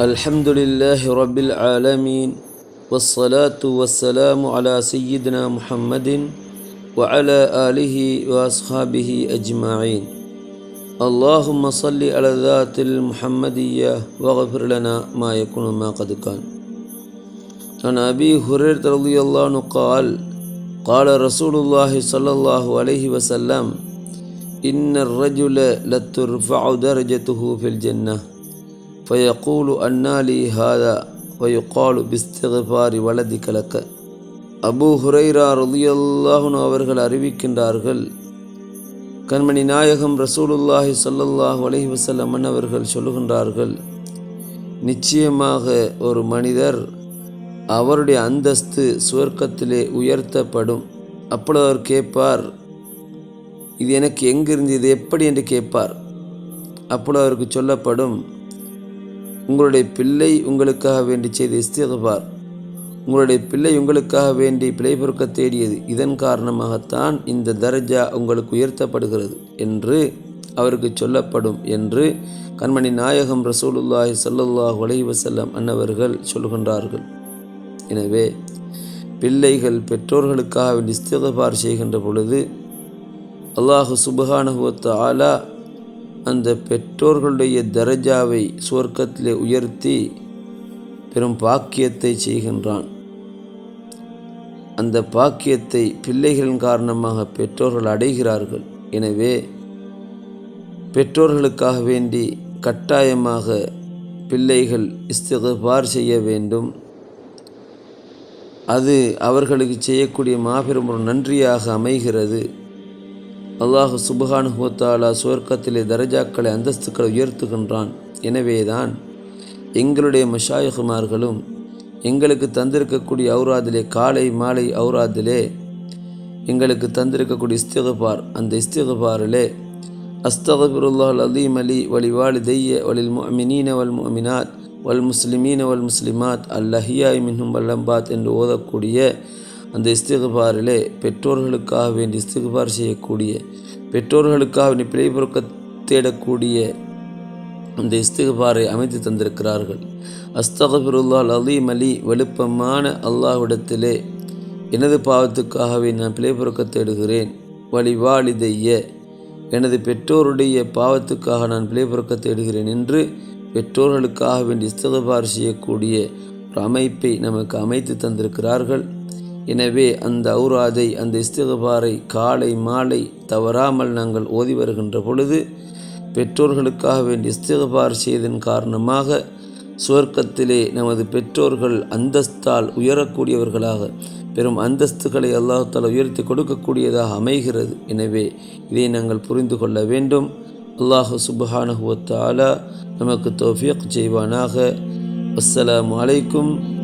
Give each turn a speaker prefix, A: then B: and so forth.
A: الحمد لله رب العالمين والصلاة والسلام على سيدنا محمد وعلى آله وأصحابه أجمعين. اللهم صل على ذات المحمدية واغفر لنا ما يكون ما قد كان. عن أبي هريرة رضي الله عنه قال قال رسول الله صلى الله عليه وسلم إن الرجل لترفع درجته في الجنة. ஃபயக்கூலு அன்னாலி ஹாதா வயுகாலு பிஸ்தகபாரி வலதி கலக்க அபு ஹுரைரா ருதியல்லாஹுன் அவர்கள் அறிவிக்கின்றார்கள். கண்மணி நாயகம் ரசூலுல்லாஹி சொல்லல்லாஹு அலஹி வசல்லம் அவர்கள் சொல்லுகின்றார்கள். நிச்சயமாக ஒரு மனிதர் அவருடைய அந்தஸ்து சுவர்க்கத்திலே உயர்த்தப்படும். அப்பொழுது அவர் கேட்பார் இது எனக்கு எங்கிருந்து இது எப்படி? என்று கேட்பார். அப்பொழுது அவருக்கு சொல்லப்படும் உங்களுடைய பிள்ளை உங்களுக்காக வேண்டி செய்த இஸ்திகபார் உங்களுடைய பிள்ளை உங்களுக்காக வேண்டி பிழை பொறுக்க தேடியது. இதன் காரணமாகத்தான் இந்த தர்ஜா உங்களுக்கு உயர்த்தப்படுகிறது என்று அவருக்கு சொல்லப்படும் என்று கண்மணி நாயகம் ரசூலுல்லாஹி சல்லுல்லாஹ் அலைஹி வஸல்லம் அன்னவர்கள் சொல்கின்றார்கள். எனவே பிள்ளைகள் பெற்றோர்களுக்காக வேண்டி இஸ்திகபார் செய்கின்ற பொழுது அல்லாஹு சுபஹானுவத்த ஆலா அந்த பெற்றோர்களுடைய தரஜாவை சுவர்க்கத்திலே உயர்த்தி பெரும் பாக்கியத்தை செய்கின்றான். அந்த பாக்கியத்தை பிள்ளைகளின் காரணமாக பெற்றோர்கள் அடைகிறார்கள். எனவே பெற்றோர்களுக்காக வேண்டி கட்டாயமாக பிள்ளைகள் இஸ்திகார் செய்ய வேண்டும். அது அவர்களுக்கு செய்யக்கூடிய மாபெரும் ஒரு நன்றியாக அமைகிறது. அல்லாஹு சுபஹானுஹத்தாலா சுவர்க்கத்திலே தரஜாக்களை அந்தஸ்துக்களை உயர்த்துகின்றான். எனவேதான் எங்களுடைய மஷாயகுமார்களும் எங்களுக்கு தந்திருக்கக்கூடிய அவுராதிலே காலை மாலை அவுராதிலே எங்களுக்கு தந்திருக்கக்கூடிய இஸ்திகபார் அந்த இஸ்திகபாரிலே அஸ்தகபிருல்லாஹ் அலீம் அலி வலி தெய்ய வலில் மினீன வல் முஅமினாத் வல் முஸ்லிமீன வல் முஸ்லிமாத் அல்லஹியாய் மின்னும் வல்லம்பாத் என்று ஓதக்கூடிய அந்த இஸ்திகபாரிலே பெற்றோர்களுக்காக வேண்டி இஸ்திகபார் செய்யக்கூடிய பெற்றோர்களுக்காக வேண்டி பிழை பொறுக்க தேடக்கூடிய அந்த இஸ்திகபாரை அமைத்து தந்திருக்கிறார்கள். அஸ்தகபிருல்லால் அலீம் அலி வலுப்பமான அல்லாஹ்விடத்திலே எனது பாவத்துக்காகவே நான் பிழை பொறுக்க தேடுகிறேன். வழிவாளிதைய எனது பெற்றோருடைய பாவத்துக்காக நான் பிழை பொறுக்க தேடுகிறேன் என்று பெற்றோர்களுக்காக வேண்டி இஸ்தகபார் செய்யக்கூடிய ஒரு அமைப்பை நமக்கு அமைத்து தந்திருக்கிறார்கள். எனவே அந்த ஔராதை அந்த இஸ்திகபாரை காலை மாலை தவறாமல் நாங்கள் ஓதி வருகின்ற பொழுது பெற்றோர்களுக்காக வேண்டிய இஸ்திகபார் செய்ததன் காரணமாக சுவர்க்கத்திலே நமது பெற்றோர்கள் அந்தஸ்தால் உயரக்கூடியவர்களாக பெரும் அந்தஸ்துகளை அல்லாஹால உயர்த்தி கொடுக்கக்கூடியதாக அமைகிறது. எனவே இதை நாங்கள் புரிந்து கொள்ள வேண்டும். அல்லாஹு சுபஹானஹுவத்தாலா நமக்கு தோஃபியக் செய்வானாக. அஸ்ஸலாமு அலைக்கும்.